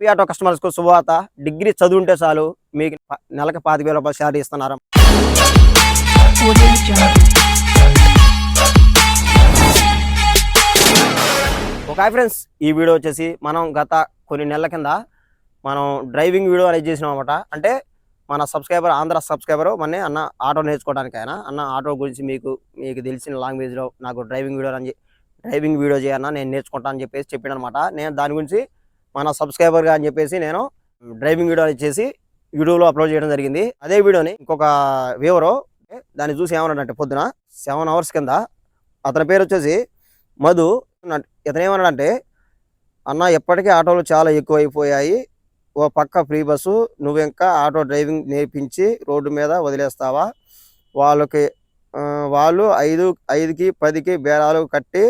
P auto కస్టమర్స్కు శుభవార్త. Degree చదువుంటే చాలు. మీకు నెలకు పాతిక వేల రూపాయలు శాలరీ ఇస్తున్నారు. ఒక ఫ్రెండ్స్ ఈ వీడియో వచ్చేసి మనం గత కొన్ని నెలల కింద మనం డ్రైవింగ్ వీడియో అనేది చేసినాం అనమాట అంటే మన సబ్స్క్రైబర్ ఆంధ్ర సబ్స్క్రైబర్ మన అన్న ఆటో నేర్చుకోవడానికి ఆయన అన్న ఆటో గురించి మీకు మీకు తెలిసిన లాంగ్వేజ్లో నాకు డ్రైవింగ్ వీడియో అని డ్రైవింగ్ వీడియో చేయన్నా నేను నేర్చుకుంటా అని చెప్పేసి చెప్పాను అనమాట నేను దాని గురించి మన సబ్స్క్రైబర్గా అని చెప్పేసి నేను డ్రైవింగ్ వీడియో అనేది చేసి యూట్యూబ్లో అప్లోడ్ చేయడం జరిగింది. అదే వీడియోని ఇంకొక వ్యూవరు దాన్ని చూసి ఏమన్నాడంటే పొద్దున సెవెన్ అవర్స్ కింద అతని పేరు వచ్చేసి మధు ఇతను ఏమన్నాడంటే అన్న ఎప్పటికీ ఆటోలు చాలా ఎక్కువైపోయాయి. ఓ పక్క ఫ్రీ బస్సు నువ్వు ఇంకా ఆటో డ్రైవింగ్ నేర్పించి రోడ్డు మీద వదిలేస్తావా? వాళ్ళకి వాళ్ళు ఐదు ఐదుకి పదికి బేరాలు కట్టి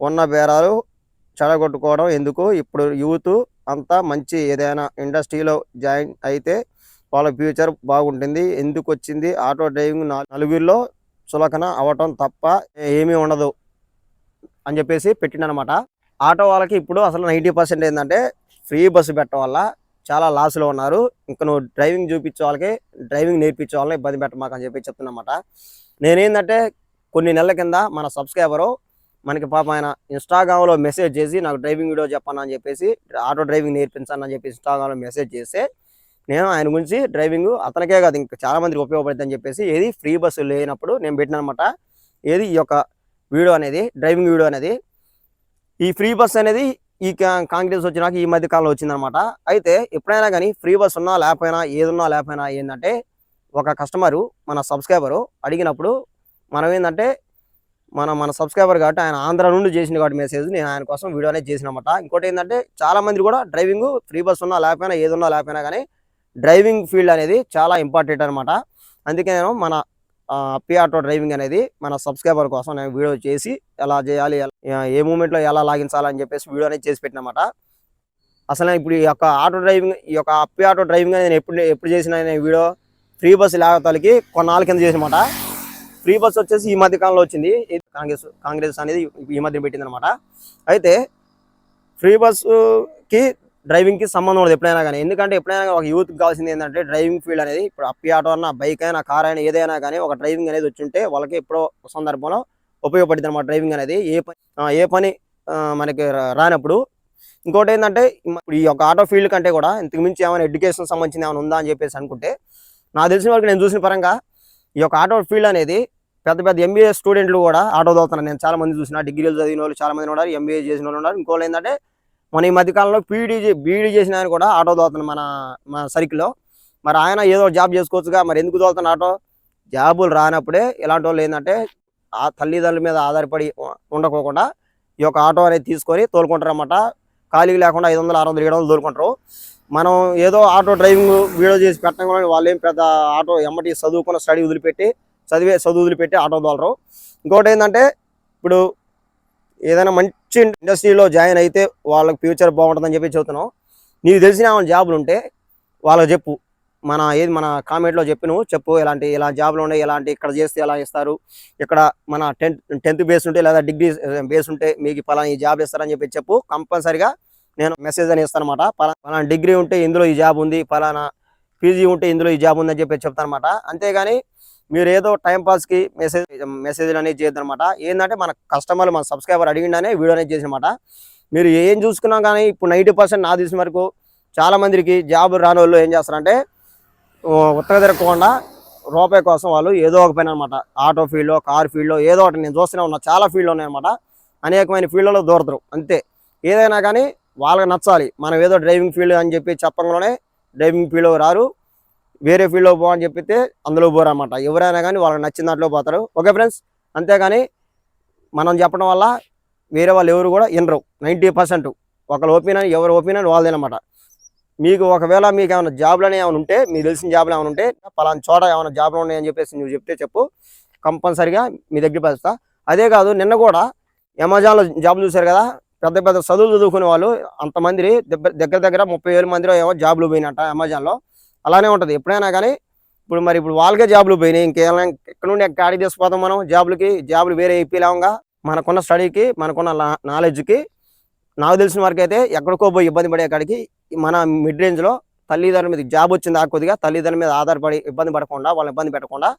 ఉన్న బేరాలు చెడగొట్టుకోవడం ఎందుకు? ఇప్పుడు యూత్ అంతా మంచి ఏదైనా ఇండస్ట్రీలో జాయిన్ అయితే వాళ్ళ ఫ్యూచర్ బాగుంటుంది. ఎందుకు వచ్చింది? ఆటో డ్రైవింగ్ నా- నలుగురిలో చులకన అవటం తప్ప ఏమీ ఉండదు అని చెప్పేసి పెట్టిండనమాట. ఆటో వాళ్ళకి ఇప్పుడు అసలు నైంటీ పర్సెంట్ ఏంటంటే ఫ్రీ బస్సు పెట్టడం వల్ల చాలా లాస్లో ఉన్నారు. ఇంకా నువ్వు డ్రైవింగ్ చూపించే వాళ్ళకి డ్రైవింగ్ నేర్పించే వాళ్ళని ఇబ్బంది పెట్టమాకని చెప్పి చెప్తున్నమాట. నేనేంటంటే కొన్ని నెలల కింద మన సబ్స్క్రైబరు మనకి పాప ఆయన ఇన్స్టాగ్రామ్లో మెసేజ్ చేసి నాకు డ్రైవింగ్ వీడియో చెప్పాను అని చెప్పేసి ఆటో డ్రైవింగ్ నేర్పించాను అని చెప్పి ఇన్స్టాగ్రామ్లో మెసేజ్ చేస్తే నేను ఆయన గురించి డ్రైవింగ్ అతనికే కాదు ఇంకా చాలా మందికి ఉపయోగపడుతుంది అని చెప్పేసి ఏది ఫ్రీ బస్సు లేనప్పుడు నేను పెట్టిన అనమాట ఏది ఈ యొక్క వీడియో అనేది డ్రైవింగ్ వీడియో అనేది ఈ ఫ్రీ బస్ అనేది ఈ కా- కాంగ్రెస్ వచ్చినాక ఈ మధ్య కాలంలో వచ్చిందనమాట. అయితే ఎప్పుడైనా కానీ ఫ్రీ బస్ ఉన్నా లేకపోయినా ఏదున్నా లేకపోయినా ఏంటంటే ఒక కస్టమరు మన సబ్స్క్రైబరు అడిగినప్పుడు మనం ఏంటంటే మన మన సబ్స్క్రైబర్ కాబట్టి ఆయన ఆంధ్ర నుండి చేసిన కాబట్టి మెసేజ్ నేను ఆయన కోసం వీడియో అనేది చేసినమాట. ఇంకోటి ఏంటంటే చాలా మంది కూడా డ్రైవింగ్ ఫ్రీ బస్ ఉన్నా లేకపోయినా ఏదున్నా లేకపోయినా కానీ డ్రైవింగ్ ఫీల్డ్ అనేది చాలా ఇంపార్టెంట్ అనమాట అందుకే నేను మన పి ఆటో డ్రైవింగ్ అనేది మన సబ్స్క్రైబర్ కోసం నేను వీడియో చేసి ఎలా చేయాలి ఏ మూమెంట్లో ఎలా లాగించాలని చెప్పేసి వీడియో అనేది చేసి పెట్టినమాట. అసలు నేను ఇప్పుడు ఈ యొక్క ఆటో డ్రైవింగ్ ఈ యొక్క అప్పి ఆటో డ్రైవింగ్ అనేది నేను ఎప్పుడు ఎప్పుడు చేసిన వీడియో ఫ్రీ బస్ లేకపోతే కొన్నాళ్ళ కింద చేసినమాట. ఫ్రీ బస్ వచ్చేసి ఈ మధ్య కాలంలో వచ్చింది. కాంగ్రెస్ కాంగ్రెస్ అనేది ఈ మధ్య పెట్టింది అనమాట అయితే ఫ్రీ బస్సుకి డ్రైవింగ్కి సంబంధం ఉండదు ఎప్పుడైనా కానీ. ఎందుకంటే ఎప్పుడైనా ఒక యూత్కి కావాల్సింది ఏంటంటే డ్రైవింగ్ ఫీల్డ్ అనేది ఇప్పుడు అప్పి ఆటో అన్న బైక్ అయినా కార్ అయినా ఏదైనా కానీ ఒక డ్రైవింగ్ అనేది వచ్చి ఉంటే వాళ్ళకి ఎప్పుడో సందర్భంలో ఉపయోగపడుతుంది అనమాట డ్రైవింగ్ అనేది. ఏ పని ఏ పని మనకి రానప్పుడు. ఇంకోటి ఏంటంటే ఇప్పుడు ఈ యొక్క ఆటో ఫీల్డ్ కంటే కూడా ఇంతకుమించి ఏమైనా ఎడ్యుకేషన్ సంబంధించింది ఏమైనా ఉందా అని చెప్పేసి అనుకుంటే నాకు తెలిసిన వరకు నేను చూసిన పరంగా ఈ యొక్క ఆటో ఫీల్డ్ అనేది పెద్ద పెద్ద ఎంబీఏ స్టూడెంట్లు కూడా ఆటో చదువుతున్నారు నేను చాలా మంది చూసిన డిగ్రీలు చదివిన వాళ్ళు చాలా మంది ఉన్నారు ఎంబీఏ చేసిన వాళ్ళు ఉన్నారు. ఇంకోళ్ళు ఏంటంటే మన ఈ మధ్యకాలంలో పీడీ బీఈడీ చేసిన ఆయన కూడా ఆటో చదువుతున్నారు మన మన సర్కిల్లో. మరి ఆయన ఏదో జాబ్ చేసుకోవచ్చుగా. మరి ఎందుకు చదువుతున్న ఆటో? జాబులు రానప్పుడే ఇలాంటి వాళ్ళు ఏంటంటే ఆ తల్లిదండ్రుల మీద ఆధారపడి ఉండకోకుండా ఈ యొక్క ఆటో అనేది తీసుకొని తోలుకుంటారు అన్నమాట ఖాళీ లేకుండా ఐదు వందలు ఆరు వందలు ఏడు వందలు తోలుకుంటారు. మనం ఏదో ఆటో డ్రైవింగ్ వీడియో చేసి పెట్టడం కూడా వాళ్ళు ఏం పెద్ద ఆటో ఎమ్మటి చదువుకున్న స్టడీ వదిలిపెట్టి చదివే చదువు వదిలిపెట్టి ఆటో దోలరు. ఇంకోటి ఏంటంటే ఇప్పుడు ఏదైనా మంచి ఇండస్ట్రీలో జాయిన్ అయితే వాళ్ళకి ఫ్యూచర్ బాగుంటుందని చెప్పి చెబుతున్నాం నీకు తెలిసిన ఏమైనా జాబులు ఉంటే వాళ్ళకి చెప్పు. మన ఏది మన కామెంట్లో చెప్పి నువ్వు చెప్పు ఇలాంటి ఇలా జాబ్లు ఉన్నాయి ఇలాంటి ఇక్కడ చేస్తే ఎలా ఇస్తారు ఇక్కడ మన టెన్త్ టెన్త్ బేస్ ఉంటే లేదా డిగ్రీ బేస్ ఉంటే మీకు పలానా ఈ జాబ్ ఇస్తారని చెప్పి చెప్పు. కంపల్సరిగా నేను మెసేజ్ అని ఇస్తాను అనమాట పలానా డిగ్రీ ఉంటే ఇందులో ఈ జాబ్ ఉంది పలానా పీజీ ఉంటే ఇందులో ఈ జాబ్ ఉందని చెప్పి చెప్తాను అనమాట అంతేగాని మీరు ఏదో టైంపాస్కి మెసేజ్ మెసేజ్లు అనేది చేయొద్దనమాట. ఏంటంటే మన కస్టమర్లు మన సబ్స్క్రైబర్ అడిగిండనే వీడియో అనేది చేసినమాట. మీరు ఏం చూసుకున్నా కానీ ఇప్పుడు నైంటీ పర్సెంట్ నా తెలిసిన వరకు చాలా మందికి జాబ్ రాని వాళ్ళు ఏం చేస్తారంటే ఉత్తర తిరగకుండా రూపాయి కోసం వాళ్ళు ఏదో ఒక పైన అనమాట. ఆటో ఫీల్డ్లో కార్ ఫీల్డ్లో ఏదో ఒకటి నేను చూస్తూనే ఉన్నా. చాలా ఫీల్డ్లు ఉన్నాయన్నమాట. అనేకమైన ఫీల్డ్లలో దూరతారు. అంతే. ఏదైనా కానీ వాళ్ళకి నచ్చాలి. మనం ఏదో డ్రైవింగ్ ఫీల్డ్ అని చెప్పి చెప్పంగానే డ్రైవింగ్ ఫీల్డ్లో రారు. వేరే ఫీల్డ్లో పో అని చెప్పితే అందులో పోరు అనమాట ఎవరైనా కానీ వాళ్ళకి నచ్చిన దాంట్లో పోతారు. ఓకే ఫ్రెండ్స్ అంతేగాని మనం చెప్పడం వల్ల వేరే వాళ్ళు ఎవరు కూడా వినరు. నైంటీ పర్సెంట్ ఒకళ్ళ ఒపీనియన్ ఎవరి ఒపీనియన్ వాళ్ళదేనమాట మీకు ఒకవేళ మీకు ఏమైనా జాబ్లు అనేవి ఏమైనా ఉంటే మీకు తెలిసిన జాబ్లు ఏమైనా ఉంటే పలానా చోట ఏమైనా జాబ్లు ఉన్నాయని చెప్పేసి నువ్వు చెప్తే చెప్పు. కంపల్సరిగా మీ దగ్గర పెడతా అదే కాదు నిన్న కూడా అమెజాన్లో జాబ్ చూశారు కదా? పెద్ద పెద్ద చదువులు చదువుకునే వాళ్ళు అంతమంది దగ్గర దగ్గర దగ్గర ముప్పై వేల మందిలో ఏమో జాబ్లు పోయినట్ట అమెజాన్లో. అలానే ఉంటుంది. ఎప్పుడైనా కానీ ఇప్పుడు మరి ఇప్పుడు వాళ్ళకే జాబ్లు పోయినాయి. ఇంకేమైనా ఇక్కడ నుండి గాడి తీసుకుపోతాం మనం జాబ్లకి? జాబ్లు వేరే అయిపోయిలాగా మనకున్న స్టడీకి మనకున్న నాలెడ్జ్కి నాకు తెలిసిన వరకు అయితే ఎక్కడికో పోయి ఇబ్బంది పడే కాడికి మన మిడ్ రేంజ్లో తల్లిదండ్రుల మీద జాబ్ వచ్చింది ఆ కొద్దిగా తల్లిదండ్రుల మీద ఆధారపడి ఇబ్బంది పడకుండా వాళ్ళని ఇబ్బంది పెట్టకుండా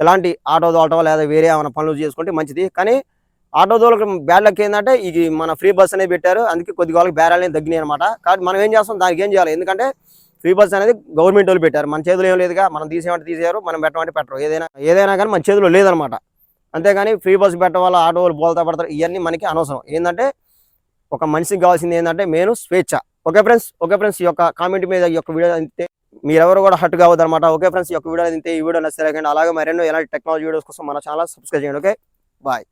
ఇలాంటి ఆటో దోటో లేదా వేరే ఏమైనా పనులు చేసుకుంటే మంచిది. కానీ ఆటో తోలక బ్యాడ్ లక్ ఏంటంటే ఇది మన ఫ్రీ బస్ అనేది పెట్టారు. అందుకే కొద్ది వాళ్ళకి బేరాలు అనేది తగ్గినాయి అనమాట కాబట్టి మనం ఏం చేస్తాం? దానికి ఏం చేయాలి? ఎందుకంటే ఫ్రీ బస్ అనేది గవర్నమెంట్ వాళ్ళు పెట్టారు. మన చేతిలో ఏం లేదుగా. మనం తీసేమంటే తీసేయారు. మనం పెట్టమంటే పెట్టరు. ఏదైనా ఏదైనా కానీ మన చేతిలో లేదనమాట అంతేగాని ఫ్రీ బస్ పెట్టడం వల్ల ఆటో వాళ్ళు బోల్తా పడతారు. ఇవన్నీ మనకి అనవసరం. ఏంటంటే ఒక మనిషికి కావాల్సింది ఏంటంటే మెయిన్ స్వేచ్ఛ. ఓకే ఫ్రెండ్స్ ఓకే ఫ్రెండ్స్ ఈ యొక్క కామెంట్ మీద ఈ యొక్క వీడియో అంతే. మీరెవరు కూడా హట్ కావద్దు అనమాట ఓకే ఫ్రెండ్స్ ఈ యొక్క వీడియో అంతే. ఈ వీడియో నచ్చలేకండి అలాగే మరెన్నో ఎలాంటి టెక్నాలజీ వీడియోస్ కోసం మన ఛానల్ సబ్స్క్రైబ్ చేయండి. ఓకే? బాయ్